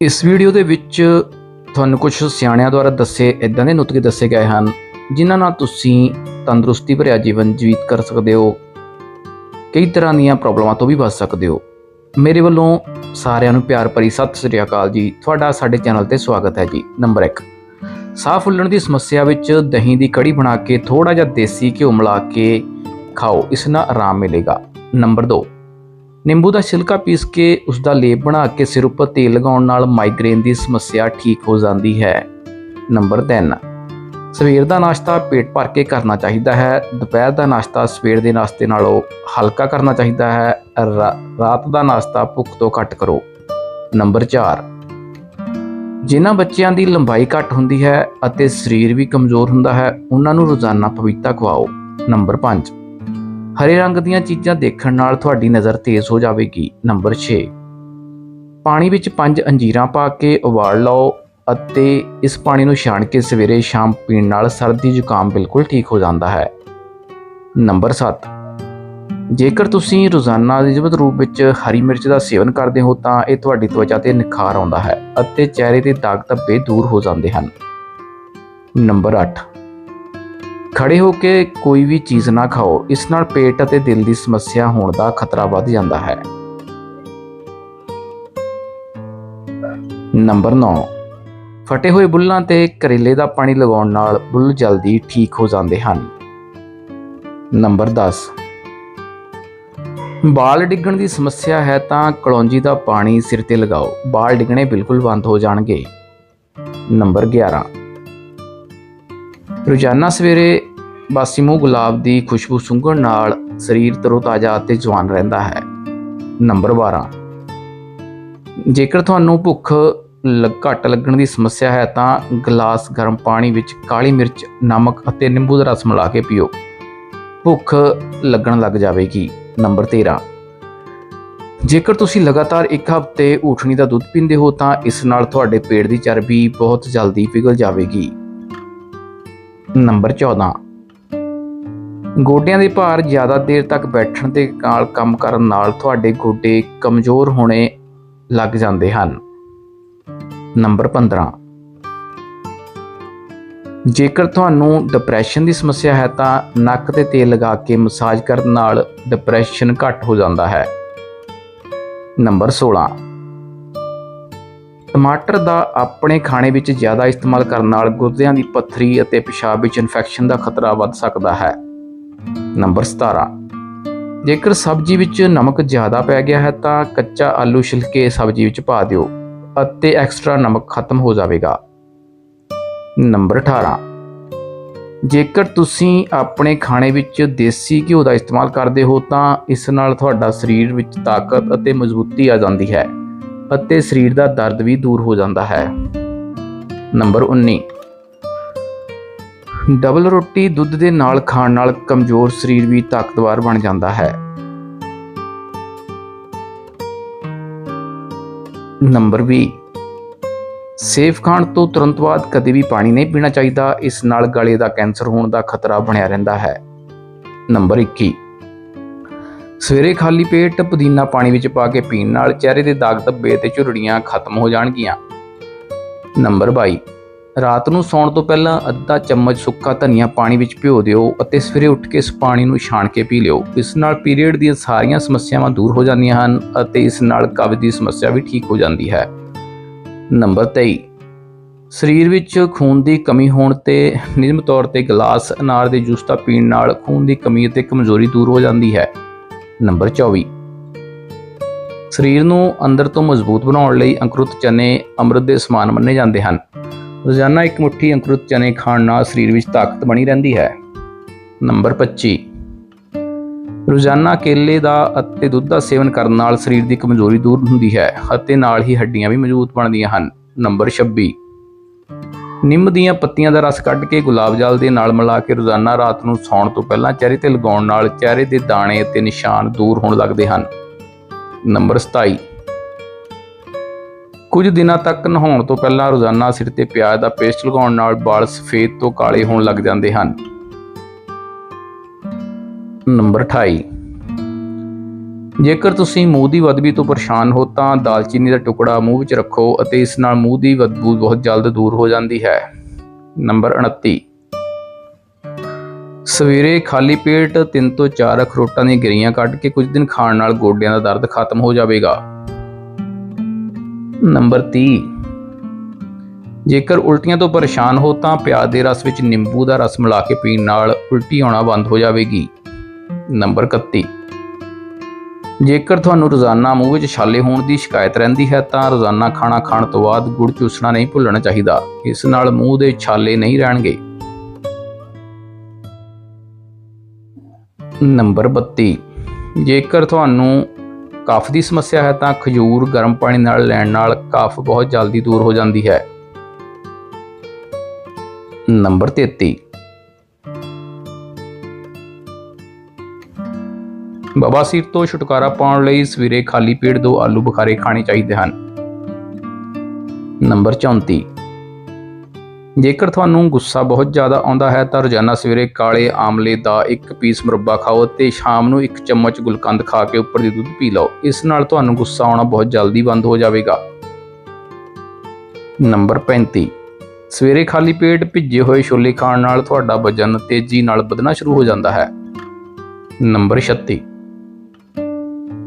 ਇਸ ਵੀਡੀਓ ਦੇ ਵਿੱਚ ਤੁਹਾਨੂੰ ਕੁਝ ਸਿਆਣਿਆਂ ਦੁਆਰਾ ਦੱਸੇ ਇਦਾਂ ਦੇ ਨੁਤਕੇ ਦੱਸੇ ਗਏ ਹਨ, ਜਿਨ੍ਹਾਂ ਨਾਲ ਤੁਸੀਂ ਤੰਦਰੁਸਤੀ ਭਰਿਆ ਜੀਵਨ ਜੀਵਿਤ ਕਰ ਸਕਦੇ ਹੋ, ਕਈ ਤਰ੍ਹਾਂ ਦੀਆਂ ਪ੍ਰੋਬਲਮਾਂ ਤੋਂ ਵੀ ਬਚ ਸਕਦੇ ਹੋ। ਮੇਰੇ ਵੱਲੋਂ ਸਾਰਿਆਂ ਨੂੰ ਪਿਆਰ ਭਰੀ ਸਤਿ ਸ੍ਰੀ ਅਕਾਲ ਜੀ। ਤੁਹਾਡਾ ਸਾਡੇ ਚੈਨਲ ਤੇ ਸਵਾਗਤ ਹੈ ਜੀ, ਨੰਬਰ 1 ਸਾਹ ਫੁੱਲਣ ਦੀ ਸਮੱਸਿਆ ਵਿੱਚ ਦਹੀਂ ਦੀ ਕੜੀ ਬਣਾ ਕੇ ਥੋੜਾ ਜਿਹਾ ਦੇਸੀ ਘਿਓ ਮਿਲਾ ਕੇ ਖਾਓ, ਇਸ ਨਾਲ ਆਰਾਮ ਮਿਲੇਗਾ। ਨੰਬਰ 2 ਨਿੰਬੂ ਦਾ ਛਿਲਕਾ ਪੀਸ ਕੇ ਉਸ ਦਾ ਲੇਪ ਬਣਾ ਕੇ ਸਿਰ ਉੱਪਰ ਤੇਲ ਲਗਾਉਣ ਨਾਲ ਮਾਈਗ੍ਰੇਨ ਦੀ ਸਮੱਸਿਆ ਠੀਕ ਹੋ ਜਾਂਦੀ ਹੈ। ਨੰਬਰ 3 ਸਵੇਰ ਦਾ ਨਾਸ਼ਤਾ ਪੇਟ ਭਰ ਕੇ ਕਰਨਾ ਚਾਹੀਦਾ ਹੈ। ਦੁਪਹਿਰ ਦਾ ਨਾਸ਼ਤਾ ਸਵੇਰ ਦੇ ਨਾਸ਼ਤੇ ਨਾਲੋਂ ਹਲਕਾ ਕਰਨਾ ਚਾਹੀਦਾ ਹੈ। ਰਾ- ਰਾਤ ਦਾ ਨਾਸ਼ਤਾ ਭੁੱਖ ਤੋਂ ਘੱਟ ਕਰੋ। ਨੰਬਰ 4 ਜਿਨ੍ਹਾਂ ਬੱਚਿਆਂ ਦੀ ਲੰਬਾਈ ਘੱਟ ਹੁੰਦੀ ਹੈ ਅਤੇ ਸਰੀਰ ਵੀ ਕਮਜ਼ੋਰ ਹੁੰਦਾ ਹੈ, ਉਹਨਾਂ ਨੂੰ ਰੋਜ਼ਾਨਾ ਪਪੀਤਾ ਖਵਾਓ। ਨੰਬਰ 5 ਹਰੇ ਰੰਗ ਦੀਆਂ ਚੀਜ਼ਾਂ ਦੇਖਣ ਨਾਲ ਤੁਹਾਡੀ ਨਜ਼ਰ ਤੇਜ਼ ਹੋ ਜਾਵੇਗੀ। ਨੰਬਰ 6 ਪਾਣੀ ਵਿੱਚ ਪੰਜ ਅੰਜੀਰਾਂ ਪਾ ਕੇ ਉਬਾਲ ਲਓ ਅਤੇ ਇਸ ਪਾਣੀ ਨੂੰ ਛਾਣ ਕੇ ਸਵੇਰੇ ਸ਼ਾਮ ਪੀਣ ਨਾਲ ਸਰਦੀ ਜ਼ੁਕਾਮ ਬਿਲਕੁਲ ਠੀਕ ਹੋ ਜਾਂਦਾ ਹੈ। ਨੰਬਰ 7 ਜੇਕਰ ਤੁਸੀਂ ਰੋਜ਼ਾਨਾ ਨਿਯਮਿਤ ਰੂਪ ਵਿੱਚ ਹਰੀ ਮਿਰਚ ਦਾ ਸੇਵਨ ਕਰਦੇ ਹੋ ਤਾਂ ਇਹ ਤੁਹਾਡੀ ਤਵਚਾ ਤੇ ਨਿਖਾਰ ਆਉਂਦਾ ਹੈ ਅਤੇ ਚਿਹਰੇ ਦੇ ਦਾਗ ਧੱਬੇ ਦੂਰ ਹੋ ਜਾਂਦੇ ਹਨ। ਨੰਬਰ 8 ਖੜੇ ਹੋ ਕੇ ਕੋਈ ਵੀ ਚੀਜ਼ ਨਾ ਖਾਓ, ਇਸ ਨਾਲ ਪੇਟ ਅਤੇ ਦਿਲ ਦੀ ਸਮੱਸਿਆ ਹੋਣ ਦਾ ਖਤਰਾ ਵੱਧ ਜਾਂਦਾ ਹੈ। ਨੰਬਰ 9 ਫਟੇ ਹੋਏ ਬੁੱਲਾਂ ਤੇ ਕਰੇਲੇ ਦਾ ਪਾਣੀ ਲਗਾਉਣ ਨਾਲ ਬੁੱਲ ਜਲਦੀ ਠੀਕ ਹੋ ਜਾਂਦੇ ਹਨ। ਨੰਬਰ 10 ਬਾਲ ਡਿੱਗਣ ਦੀ ਸਮੱਸਿਆ ਹੈ ਤਾਂ ਕਲੌਂਜੀ ਦਾ ਪਾਣੀ ਸਿਰ ਤੇ ਲਗਾਓ, ਬਾਲ ਡਿੱਗਣੇ ਬਿਲਕੁਲ ਬੰਦ ਹੋ ਜਾਣਗੇ। ਨੰਬਰ 11 ਰੋਜ਼ਾਨਾ ਸਵੇਰੇ ਬਾਸੀ ਗੁਲਾਬ ਦੀ ਖੁਸ਼ਬੂ ਸੁੰਘਣ ਨਾਲ ਸਰੀਰ ਤਰੋਤਾਜ਼ਾ ਅਤੇ ਜਵਾਨ ਰਹਿੰਦਾ ਹੈ। ਨੰਬਰ 12 ਜੇਕਰ ਤੁਹਾਨੂੰ ਭੁੱਖ ਲ- ਘੱਟ ਲੱਗਣ ਦੀ ਸਮੱਸਿਆ ਹੈ ਤਾਂ ਗਲਾਸ ਗਰਮ ਪਾਣੀ ਵਿੱਚ ਕਾਲੀ ਮਿਰਚ, ਨਮਕ ਅਤੇ ਨਿੰਬੂ ਦਾ ਰਸ ਮਿਲਾ ਕੇ ਪੀਓ। ਭੁੱਖ ਲੱਗਣ ਲੱਗ ਜਾਵੇਗੀ। ਨੰਬਰ 13 ਜੇਕਰ ਤੁਸੀਂ ਲਗਾਤਾਰ ਇੱਕ ਹਫ਼ਤੇ ਊਠਣੀ ਦਾ ਦੁੱਧ ਪੀਂਦੇ ਹੋ ਤਾਂ ਇਸ ਨਾਲ ਤੁਹਾਡੇ ਪੇਟ ਦੀ ਚਰਬੀ ਬਹੁਤ ਜਲਦੀ ਪਿਘਲ ਜਾਵੇਗੀ। ਨੰਬਰ 14 ਗੋਡਿਆਂ ਦੇ ਭਾਰ ਜ਼ਿਆਦਾ ਦੇਰ ਤੱਕ ਬੈਠਣ ਦੇ ਨਾਲ ਕੰਮ ਕਰਨ ਨਾਲ ਤੁਹਾਡੇ ਗੋਡੇ ਕਮਜ਼ੋਰ ਹੋਣੇ ਲੱਗ ਜਾਂਦੇ ਹਨ। ਨੰਬਰ 15 ਜੇਕਰ ਤੁਹਾਨੂੰ ਡਿਪਰੈਸ਼ਨ ਦੀ ਸਮੱਸਿਆ ਹੈ ਤਾਂ ਨੱਕ ਤੇ ਤੇਲ ਲਗਾ ਕੇ ਮਸਾਜ ਕਰਨ ਨਾਲ ਡਿਪਰੈਸ਼ਨ ਘੱਟ ਹੋ ਜਾਂਦਾ ਹੈ। ਨੰਬਰ 16 ਟਮਾਟਰ ਦਾ ਆਪਣੇ ਖਾਣੇ ਵਿੱਚ ਜ਼ਿਆਦਾ ਇਸਤੇਮਾਲ ਕਰਨ ਨਾਲ ਗੁਰਦਿਆਂ ਦੀ ਪੱਥਰੀ ਅਤੇ ਪਿਸ਼ਾਬ ਵਿੱਚ ਇਨਫੈਕਸ਼ਨ ਦਾ ਖਤਰਾ ਵੱਧ ਸਕਦਾ ਹੈ। ਨੰਬਰ 17 ਜੇਕਰ ਸਬਜ਼ੀ ਵਿੱਚ ਨਮਕ ਜ਼ਿਆਦਾ ਪੈ ਗਿਆ ਹੈ ਤਾਂ ਕੱਚਾ ਆਲੂ ਛਿਲਕੇ ਸਬਜ਼ੀ ਵਿੱਚ ਪਾ ਦਿਓ ਅਤੇ ਐਕਸਟਰਾ ਨਮਕ ਖਤਮ ਹੋ ਜਾਵੇਗਾ। ਨੰਬਰ 18 ਜੇਕਰ ਤੁਸੀਂ ਆਪਣੇ ਖਾਣੇ ਵਿੱਚ ਦੇਸੀ ਘਿਓ ਦਾ ਇਸਤੇਮਾਲ ਕਰਦੇ ਹੋ ਤਾਂ ਇਸ ਨਾਲ ਤੁਹਾਡਾ ਸਰੀਰ ਵਿੱਚ ਤਾਕਤ ਅਤੇ ਮਜ਼ਬੂਤੀ ਆ ਜਾਂਦੀ ਹੈ ਅਤੇ ਸਰੀਰ ਦਾ ਦਰਦ ਵੀ ਦੂਰ ਹੋ ਜਾਂਦਾ ਹੈ। ਨੰਬਰ 19 ਡਬਲ ਰੋਟੀ ਦੁੱਧ ਦੇ ਨਾਲ ਖਾਣ ਨਾਲ ਕਮਜ਼ੋਰ ਸਰੀਰ ਵੀ ਤਾਕਤਵਰ ਬਣ ਜਾਂਦਾ ਹੈ। ਨੰਬਰ 20 ਸੇਫ ਖਾਣ ਤੋਂ ਤੁਰੰਤ ਬਾਅਦ ਕਦੇ ਵੀ ਪਾਣੀ ਨਹੀਂ ਪੀਣਾ ਚਾਹੀਦਾ, ਇਸ ਨਾਲ ਗਲੇ ਦਾ ਕੈਂਸਰ ਹੋਣ ਦਾ ਖਤਰਾ ਬਣਿਆ ਰਹਿੰਦਾ ਹੈ। ਨੰਬਰ 21 ਸਵੇਰੇ ਖਾਲੀ ਪੇਟ ਪੁਦੀਨਾ ਪਾਣੀ ਵਿੱਚ ਪਾ ਕੇ ਪੀਣ ਨਾਲ ਚਿਹਰੇ ਦੇ ਦਾਗ ਧੱਬੇ ਤੇ ਝੁਰੜੀਆਂ ਖਤਮ ਹੋ ਜਾਣਗੀਆਂ। ਨੰਬਰ 22 ਰਾਤ ਨੂੰ ਸੌਣ ਤੋਂ ਪਹਿਲਾਂ ਅੱਧਾ ਚਮਚ ਸੁੱਕਾ ਧਨੀਆ ਪਾਣੀ ਵਿੱਚ ਭਿਓ ਦਿਓ ਅਤੇ ਸਵੇਰੇ ਉੱਠ ਕੇ ਇਸ ਪਾਣੀ ਨੂੰ ਛਾਣ ਕੇ ਪੀ ਲਿਓ। ਇਸ ਨਾਲ ਪੀਰੀਅਡ ਦੀਆਂ ਸਾਰੀਆਂ ਸਮੱਸਿਆਵਾਂ ਦੂਰ ਹੋ ਜਾਂਦੀਆਂ ਹਨ ਅਤੇ ਇਸ ਨਾਲ ਕਬਜ਼ ਦੀ ਸਮੱਸਿਆ ਵੀ ਠੀਕ ਹੋ ਜਾਂਦੀ ਹੈ। ਨੰਬਰ 23 ਸਰੀਰ ਵਿੱਚ ਖੂਨ ਦੀ ਕਮੀ ਹੋਣ ਤੇ ਨਿਯਮਿਤ ਤੌਰ ਤੇ ਗਲਾਸ, ਅਨਾਰ ਦੇ ਜੂਸ ਦਾ ਪੀਣ ਨਾਲ ਖੂਨ ਦੀ ਕਮੀ ਅਤੇ ਕਮਜ਼ੋਰੀ ਦੂਰ ਹੋ ਜਾਂਦੀ ਹੈ। ਨੰਬਰ 24 ਸਰੀਰ ਨੂੰ ਅੰਦਰ ਤੋਂ ਮਜ਼ਬੂਤ ਬਣਾਉਣ ਲਈ ਅੰਕੁਰਿਤ ਚਨੇ, ਅੰਮ੍ਰਿਤ ਦੇ ਸਮਾਨ ਮੰਨੇ ਜਾਂਦੇ ਹਨ। ਰੋਜ਼ਾਨਾ ਇੱਕ ਮੁਠੀ ਅੰਕੁਰਿਤ ਚਨੇ ਖਾਣ ਨਾਲ ਸਰੀਰ ਵਿੱਚ ਤਾਕਤ ਬਣੀ ਰਹਿੰਦੀ ਹੈ। ਨੰਬਰ 25 ਰੋਜ਼ਾਨਾ ਕੇਲੇ ਦਾ ਅਤੇ ਦੁੱਧ ਦਾ ਸੇਵਨ ਕਰਨ ਨਾਲ ਸਰੀਰ ਦੀ ਕਮਜ਼ੋਰੀ ਦੂਰ ਹੁੰਦੀ ਹੈ ਅਤੇ ਨਾਲ ਹੀ ਹੱਡੀਆਂ ਵੀ ਮਜ਼ਬੂਤ ਬਣਦੀਆਂ ਹਨ। ਨੰਬਰ 26 ਨਿੰਮ ਦੀਆਂ ਪੱਤੀਆਂ ਦਾ ਰਸ ਕੱਢ ਕੇ ਗੁਲਾਬ ਜਲ ਦੇ ਨਾਲ ਮਿਲਾ ਕੇ ਰੋਜ਼ਾਨਾ ਰਾਤ ਨੂੰ ਸੌਣ ਤੋਂ ਪਹਿਲਾਂ ਚਿਹਰੇ ਤੇ ਲਗਾਉਣ ਨਾਲ ਚਿਹਰੇ ਦੇ ਦਾਣੇ ਅਤੇ ਨਿਸ਼ਾਨ ਦੂਰ ਹੋਣ ਲੱਗਦੇ ਹਨ। ਨੰਬਰ 27 ਕੁਝ ਦਿਨਾਂ ਤੱਕ ਨਹਾਉਣ ਤੋਂ ਪਹਿਲਾਂ ਰੋਜ਼ਾਨਾ ਸਿਰ ਤੇ ਪਿਆਜ਼ ਦਾ ਪੇਸਟ ਲਗਾਉਣ ਨਾਲ ਵਾਲ ਸਫੇਦ ਤੋਂ ਕਾਲੇ ਹੋਣ ਲੱਗ ਜਾਂਦੇ ਹਨ। ਨੰਬਰ 28 ਜੇਕਰ ਤੁਸੀਂ ਮੂੰਹ ਦੀ ਬਦਬੂ ਤੋਂ ਪਰੇਸ਼ਾਨ ਹੋ ਤਾਂ ਦਾਲਚੀਨੀ ਦਾ ਟੁਕੜਾ ਮੂੰਹ ਵਿੱਚ ਰੱਖੋ ਅਤੇ ਇਸ ਨਾਲ ਮੂੰਹ ਦੀ ਬਦਬੂ ਬਹੁਤ ਜਲਦ ਦੂਰ ਹੋ ਜਾਂਦੀ ਹੈ। ਨੰਬਰ 29 ਸਵੇਰੇ ਖਾਲੀ ਪੇਟ 3 ਤੋਂ 4 ਅਖਰੋਟਾਂ ਦੀਆਂ ਗਿਰੀਆਂ ਕੱਢ ਕੇ ਕੁਝ ਦਿਨ ਖਾਣ ਨਾਲ ਗੋਡਿਆਂ ਦਾ ਦਰਦ ਖਤਮ ਹੋ ਜਾਵੇਗਾ। ਨੰਬਰ 30 ਜੇਕਰ ਉਲਟੀਆਂ ਤੋਂ ਪਰੇਸ਼ਾਨ ਹੋ ਤਾਂ ਪਿਆਜ਼ ਦੇ ਰਸ ਵਿੱਚ ਨਿੰਬੂ ਦਾ ਰਸ ਮਿਲਾ ਕੇ ਪੀਣ ਨਾਲ ਉਲਟੀ ਆਉਣਾ ਬੰਦ ਹੋ ਜਾਵੇਗੀ। ਨੰਬਰ 31 ਜੇਕਰ ਤੁਹਾਨੂੰ ਰੋਜ਼ਾਨਾ ਮੂੰਹ ਵਿੱਚ ਛਾਲੇ ਹੋਣ ਦੀ ਸ਼ਿਕਾਇਤ ਰਹਿੰਦੀ ਹੈ ਤਾਂ ਰੋਜ਼ਾਨਾ ਖਾਣਾ ਖਾਣ ਤੋਂ ਬਾਅਦ ਗੁੜ ਚੂਸਣਾ ਨਹੀਂ ਭੁੱਲਣਾ ਚਾਹੀਦਾ। ਇਸ ਨਾਲ ਮੂੰਹ ਦੇ ਛਾਲੇ ਨਹੀਂ ਰਹਿਣਗੇ। ਨੰਬਰ 32 ਜੇਕਰ ਤੁਹਾਨੂੰ ਕਫ ਦੀ ਸਮੱਸਿਆ ਹੈ ਤਾਂ ਖਜੂਰ ਗਰਮ ਪਾਣੀ ਨਾਲ ਲੈਣ ਨਾਲ ਕਫ ਬਹੁਤ ਜਲਦੀ ਦੂਰ ਹੋ ਜਾਂਦੀ ਹੈ। ਨੰਬਰ 33 ਬਵਾਸੀਰ ਤੋਂ ਛੁਟਕਾਰਾ ਪਾਉਣ ਲਈ ਸਵੇਰੇ ਖਾਲੀ ਪੇਟ ਦੋ ਆਲੂ ਬੁਖਾਰੇ ਖਾਣੇ ਚਾਹੀਦੇ ਹਨ। ਨੰਬਰ 34 ਜੇਕਰ ਤੁਹਾਨੂੰ ਗੁੱਸਾ ਬਹੁਤ ਜ਼ਿਆਦਾ ਆਉਂਦਾ ਹੈ ਤਾਂ ਰੋਜ਼ਾਨਾ ਸਵੇਰੇ ਕਾਲੇ ਆਮਲੇ ਦਾ ਇੱਕ ਪੀਸ ਮੁਰੱਬਾ ਖਾਓ ਤੇ ਸ਼ਾਮ ਨੂੰ ਇੱਕ ਚਮਚ ਗੁਲਕੰਦ ਖਾ ਕੇ ਉੱਪਰ ਦੀ ਦੁੱਧ ਪੀ ਲਓ। ਇਸ ਨਾਲ ਤੁਹਾਨੂੰ ਗੁੱਸਾ ਆਉਣਾ ਬਹੁਤ ਜਲਦੀ ਬੰਦ ਹੋ ਜਾਵੇਗਾ। ਨੰਬਰ 35 ਸਵੇਰੇ ਖਾਲੀ ਪੇਟ ਭਿੱਜੇ ਹੋਏ ਛੋਲੇ ਖਾਣ ਨਾਲ ਤੁਹਾਡਾ ਵਜਨ ਤੇਜ਼ੀ ਨਾਲ ਵਧਣਾ ਸ਼ੁਰੂ ਹੋ ਜਾਂਦਾ ਹੈ। ਨੰਬਰ 36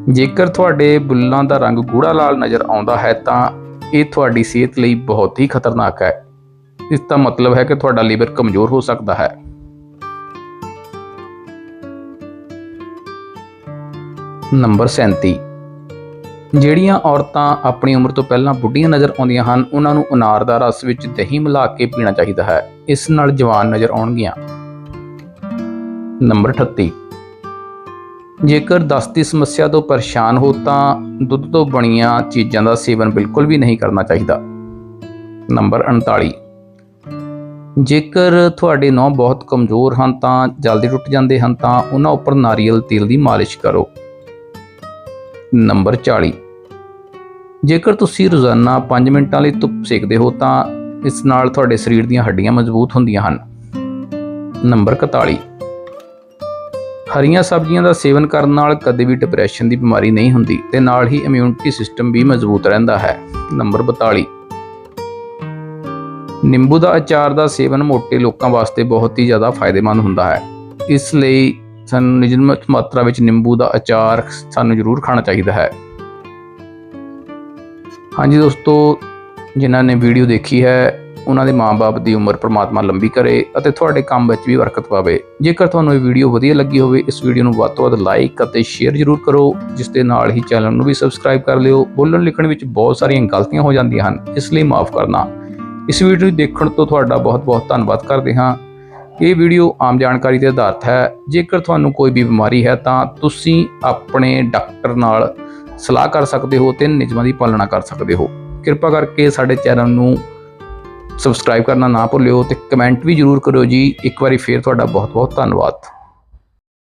ਜੇਕਰ ਤੁਹਾਡੇ ਬੁੱਲਾਂ ਦਾ ਰੰਗ ਗੂੜਾ ਲਾਲ ਨਜ਼ਰ ਆਉਂਦਾ ਹੈ ਤਾਂ ਇਹ ਤੁਹਾਡੀ ਸਿਹਤ ਲਈ ਬਹੁਤ ਹੀ ਖਤਰਨਾਕ ਹੈ। ਇਸ ਦਾ ਮਤਲਬ ਹੈ ਕਿ ਤੁਹਾਡਾ ਲੀਵਰ ਕਮਜ਼ੋਰ ਹੋ ਸਕਦਾ ਹੈ। ਨੰਬਰ 37 ਜਿਹੜੀਆਂ ਔਰਤਾਂ ਆਪਣੀ ਉਮਰ ਤੋਂ ਪਹਿਲਾਂ ਬੁੱਢੀਆਂ ਨਜ਼ਰ ਆਉਂਦੀਆਂ ਹਨ, ਉਹਨਾਂ ਨੂੰ ਅਨਾਰ ਦਾ ਰਸ ਵਿੱਚ ਦਹੀਂ ਮਿਲਾ ਕੇ ਪੀਣਾ ਚਾਹੀਦਾ ਹੈ। ਇਸ ਨਾਲ ਜਵਾਨ ਨਜ਼ਰ ਆਉਣਗੀਆਂ। ਨੰਬਰ 38 ਜੇਕਰ ਦਸਤ ਦੀ ਸਮੱਸਿਆ ਤੋਂ ਪਰੇਸ਼ਾਨ ਹੋ ਤਾਂ ਦੁੱਧ ਤੋਂ ਬਣੀਆਂ ਚੀਜ਼ਾਂ ਦਾ ਸੇਵਨ ਬਿਲਕੁਲ ਵੀ ਨਹੀਂ ਕਰਨਾ ਚਾਹੀਦਾ। ਨੰਬਰ 39 ਜੇਕਰ ਤੁਹਾਡੇ ਨਹੁੰ ਬਹੁਤ ਕਮਜ਼ੋਰ ਹਨ ਤਾਂ ਜਲਦੀ ਟੁੱਟ ਜਾਂਦੇ ਹਨ ਤਾਂ ਉਹਨਾਂ ਉੱਪਰ ਨਾਰੀਅਲ ਤੇਲ ਦੀ ਮਾਲਿਸ਼ ਕਰੋ। ਨੰਬਰ 40 ਜੇਕਰ ਤੁਸੀਂ ਰੋਜ਼ਾਨਾ 5 ਮਿੰਟਾਂ ਲਈ ਧੁੱਪ ਸੇਕਦੇ ਹੋ ਤਾਂ ਇਸ ਨਾਲ ਤੁਹਾਡੇ ਸਰੀਰ ਦੀਆਂ ਹੱਡੀਆਂ ਮਜ਼ਬੂਤ ਹੁੰਦੀਆਂ ਹਨ। ਨੰਬਰ 41 ਹਰੀਆਂ ਸਬਜ਼ੀਆਂ ਦਾ ਸੇਵਨ ਕਰਨ ਨਾਲ ਕਦੇ ਵੀ ਡਿਪਰੈਸ਼ਨ ਦੀ ਬਿਮਾਰੀ ਨਹੀਂ ਹੁੰਦੀ ਤੇ ਨਾਲ ਹੀ ਇਮਿਊਨਿਟੀ ਸਿਸਟਮ ਵੀ ਮਜ਼ਬੂਤ ਰਹਿੰਦਾ ਹੈ। ਨੰਬਰ 42 ਨਿੰਬੂ ਦਾ ਅਚਾਰ ਦਾ ਸੇਵਨ ਮੋਟੇ ਲੋਕਾਂ ਵਾਸਤੇ ਬਹੁਤ ਹੀ ਜ਼ਿਆਦਾ ਫਾਇਦੇਮੰਦ ਹੁੰਦਾ ਹੈ। ਇਸ ਲਈ ਸਾਨੂੰ ਨਿਯਮਿਤ ਮਾਤਰਾ ਵਿੱਚ ਨਿੰਬੂ ਦਾ ਅਚਾਰ ਸਾਨੂੰ ਜ਼ਰੂਰ ਖਾਣਾ ਚਾਹੀਦਾ ਹੈ। ਹਾਂਜੀ ਦੋਸਤੋ, ਜਿਨ੍ਹਾਂ ਨੇ ਵੀਡੀਓ ਦੇਖੀ ਹੈ, ਉਹਨਾਂ ਦੇ ਮਾਪੇ ਦੀ ਉਮਰ ਪ੍ਰਮਾਤਮਾ ਲੰਬੀ ਕਰੇ ਅਤੇ ਤੁਹਾਡੇ ਕੰਮ ਵਿੱਚ ਵੀ ਬਰਕਤ ਪਾਵੇ। ਜੇਕਰ ਤੁਹਾਨੂੰ ਇਹ ਵੀਡੀਓ ਵਧੀਆ ਲੱਗੀ ਹੋਵੇ, ਇਸ ਵੀਡੀਓ ਨੂੰ ਵੱਧ ਤੋਂ ਵੱਧ ਲਾਈਕ ਅਤੇ ਸ਼ੇਅਰ ਜ਼ਰੂਰ ਕਰੋ, ਜਿਸ ਦੇ ਨਾਲ ਹੀ ਚੈਨਲ ਨੂੰ ਵੀ ਸਬਸਕ੍ਰਾਈਬ ਕਰ ਲਿਓ। ਬੋਲਣ ਲਿਖਣ ਵਿੱਚ ਬਹੁਤ ਸਾਰੀਆਂ ਗਲਤੀਆਂ ਹੋ ਜਾਂਦੀਆਂ ਹਨ, ਇਸ ਲਈ ਮਾਫ ਕਰਨਾ। ਇਸ ਵੀਡੀਓ ਨੂੰ ਦੇਖਣ ਤੋਂ ਤੁਹਾਡਾ ਬਹੁਤ-ਬਹੁਤ ਧੰਨਵਾਦ ਕਰਦੇ ਹਾਂ। ਇਹ ਵੀਡੀਓ ਆਮ ਜਾਣਕਾਰੀ ਦੇ ਆਧਾਰਿਤ ਹੈ। ਜੇਕਰ ਤੁਹਾਨੂੰ ਕੋਈ ਵੀ ਬਿਮਾਰੀ ਹੈ ਤਾਂ ਤੁਸੀਂ ਆਪਣੇ ਡਾਕਟਰ ਨਾਲ ਸਲਾਹ ਕਰ ਸਕਦੇ ਹੋ ਤੇ ਨਿਯਮਾਂ ਦੀ ਪਾਲਣਾ ਕਰ ਸਕਦੇ ਹੋ। ਕਿਰਪਾ ਕਰਕੇ ਸਾਡੇ ਚੈਨਲ ਨੂੰ ਸਬਸਕ੍ਰਾਈਬ ਕਰਨਾ ਨਾ ਭੁੱਲਿਓ ਤੇ ਕਮੈਂਟ ਵੀ ਜ਼ਰੂਰ ਕਰਿਓ ਜੀ। ਇੱਕ ਵਾਰੀ ਫੇਰ ਤੁਹਾਡਾ ਬਹੁਤ-ਬਹੁਤ ਧੰਨਵਾਦ।